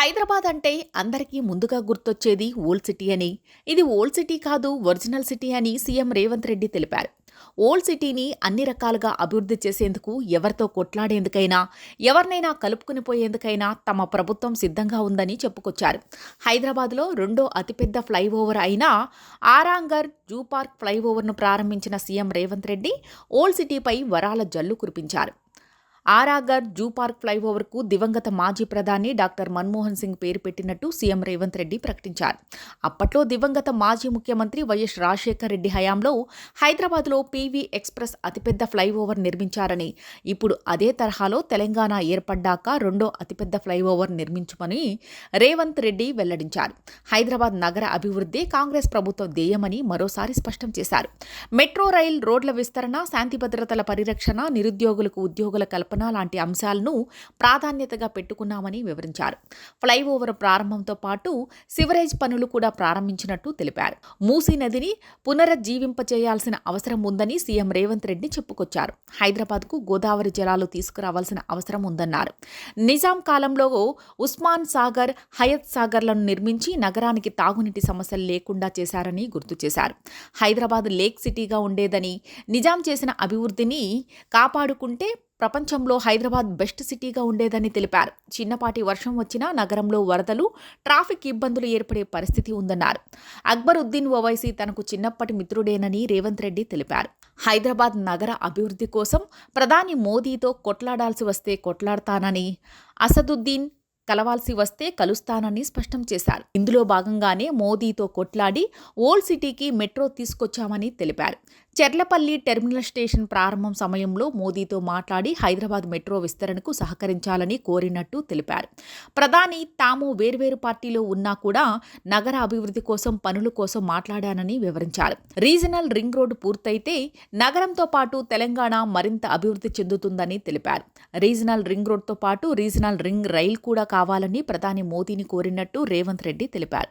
హైదరాబాద్ అంటే అందరికీ ముందుగా గుర్తొచ్చేది ఓల్డ్ సిటీ అని. ఇది ఓల్డ్ సిటీ కాదు ఒరిజినల్ సిటీ అని సీఎం రేవంత్ రెడ్డి తెలిపారు. ఓల్డ్ సిటీని అన్ని రకాలుగా అభివృద్ధి చేసేందుకు ఎవరితో కొట్లాడేందుకైనా ఎవరినైనా కలుపుకుని పోయేందుకైనా తమ ప్రభుత్వం సిద్ధంగా ఉందని చెప్పుకొచ్చారు. హైదరాబాద్లో రెండో అతిపెద్ద ఫ్లైఓవర్ అయిన ఆరాంగర్ జూ పార్క్ ఫ్లైఓవర్ను ప్రారంభించిన సీఎం రేవంత్ రెడ్డి ఓల్డ్ సిటీపై వరాల జల్లు కురిపించారు. ఆరాగర్ జూ పార్క్ ఫ్లైఓవర్కు దివంగత మాజీ ప్రధాని డాక్టర్ మన్మోహన్ సింగ్ పేరు పెట్టినట్టు సీఎం రేవంత్ రెడ్డి ప్రకటించారు. అప్పట్లో దివంగత మాజీ ముఖ్యమంత్రి వైఎస్ రాజశేఖర్ రెడ్డి హయాంలో హైదరాబాద్లో పీవీ ఎక్స్ప్రెస్ అతిపెద్ద ఫ్లైఓవర్ నిర్మించారని ఇప్పుడు అదే తరహాలో తెలంగాణ ఏర్పడ్డాక రెండో అతిపెద్ద ఫ్లైఓవర్ నిర్మించమని రేవంత్ రెడ్డి వెల్లడించారు. హైదరాబాద్ నగర అభివృద్ధి కాంగ్రెస్ ప్రభుత్వ ధ్యేయమని మరోసారి స్పష్టం చేశారు. మెట్రో రైల్ రోడ్ల విస్తరణ శాంతి భద్రతల పరిరక్షణ నిరుద్యోగులకు ఉద్యోగుల కల్పన లాంటి అంశాలను ప్రాధాన్యతగా పెట్టుకున్నామని వివరించారు. ఫ్లైఓవర్ ప్రారంభంతో పాటు సివరేజ్ పనులు కూడా ప్రారంభించినట్టు తెలిపారు. మూసీ నదిని పునరుజ్జీవింపచేయాల్సిన అవసరం ఉందని సీఎం రేవంత్ రెడ్డి చెప్పుకొచ్చారు. హైదరాబాద్కు గోదావరి జలాలు తీసుకురావాల్సిన అవసరం ఉందన్నారు. నిజాం కాలంలో ఉస్మాన్ సాగర్ హయత్ సాగర్లను నిర్మించి నగరానికి తాగునీటి సమస్యలు లేకుండా చేశారని గుర్తు చేశారు. హైదరాబాద్ లేక్ సిటీగా ఉండేదని నిజాం చేసిన అభివృద్ధిని కాపాడుకుంటే ప్రపంచంలో హైదరాబాద్ బెస్ట్ సిటీగా ఉండేదని తెలిపారు. చిన్నపాటి వర్షం వచ్చినా నగరంలో వరదలు ట్రాఫిక్ ఇబ్బందులు ఏర్పడే పరిస్థితి ఉందన్నారు. అక్బరుద్దీన్ ఓవైసీ తనకు చిన్నప్పటి మిత్రుడేనని రేవంత్ రెడ్డి తెలిపారు. హైదరాబాద్ నగర అభివృద్ధి కోసం ప్రధాని మోదీతో కొట్లాడాల్సి వస్తే కొట్లాడతానని అసదుద్దీన్ కలవాల్సి వస్తే కలుస్తానని స్పష్టం చేశారు. ఇందులో భాగంగానే మోదీతో కొట్లాడి ఓల్డ్ సిటీకి మెట్రో తీసుకొచ్చామని తెలిపారు. చెర్లపల్లి టెర్మినల్ స్టేషన్ ప్రారంభం సమయంలో మోదీతో మాట్లాడి హైదరాబాద్ మెట్రో విస్తరణకు సహకరించాలని కోరినట్టు తెలిపారు. ప్రధాని తాము వేర్వేరు పార్టీలో ఉన్నా కూడా నగర అభివృద్ధి కోసం పనుల కోసం మాట్లాడానని వివరించారు. రీజనల్ రింగ్ రోడ్డు పూర్తయితే నగరంతో పాటు తెలంగాణ మరింత అభివృద్ధి చెందుతుందని తెలిపారు. రీజనల్ రింగ్ రోడ్తో పాటు రీజనల్ రింగ్ రైల్ కూడా కావాలని ప్రధాని మోదీని కోరినట్టు రేవంత్ రెడ్డి తెలిపారు.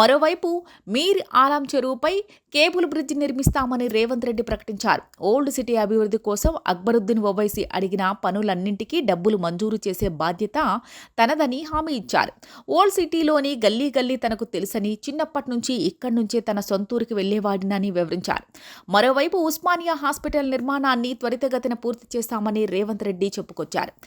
మరోవైపు మీర్ ఆలాం చెరువుపై కేబుల్ బ్రిడ్జ్ నిర్మిస్తామని రేవంత్ రెడ్డి ప్రకటించారు. ఓల్డ్ సిటీ అభివృద్ధి కోసం అక్బరుద్దీన్ ఓవైసీ అడిగిన పనులన్నింటికీ డబ్బులు మంజూరు చేసే బాధ్యత తనదని హామీ ఇచ్చారు. ఓల్డ్ సిటీలోని గల్లీ గల్లీ తనకు తెలుసని చిన్నప్పటి నుంచి ఇక్కడి నుంచే తన సొంతూరికి వెళ్ళేవాడినని వివరించారు. మరోవైపు ఉస్మానియా హాస్పిటల్ నిర్మాణాన్ని త్వరితగతిన పూర్తి చేస్తామని రేవంత్ రెడ్డి చెప్పుకొచ్చారు.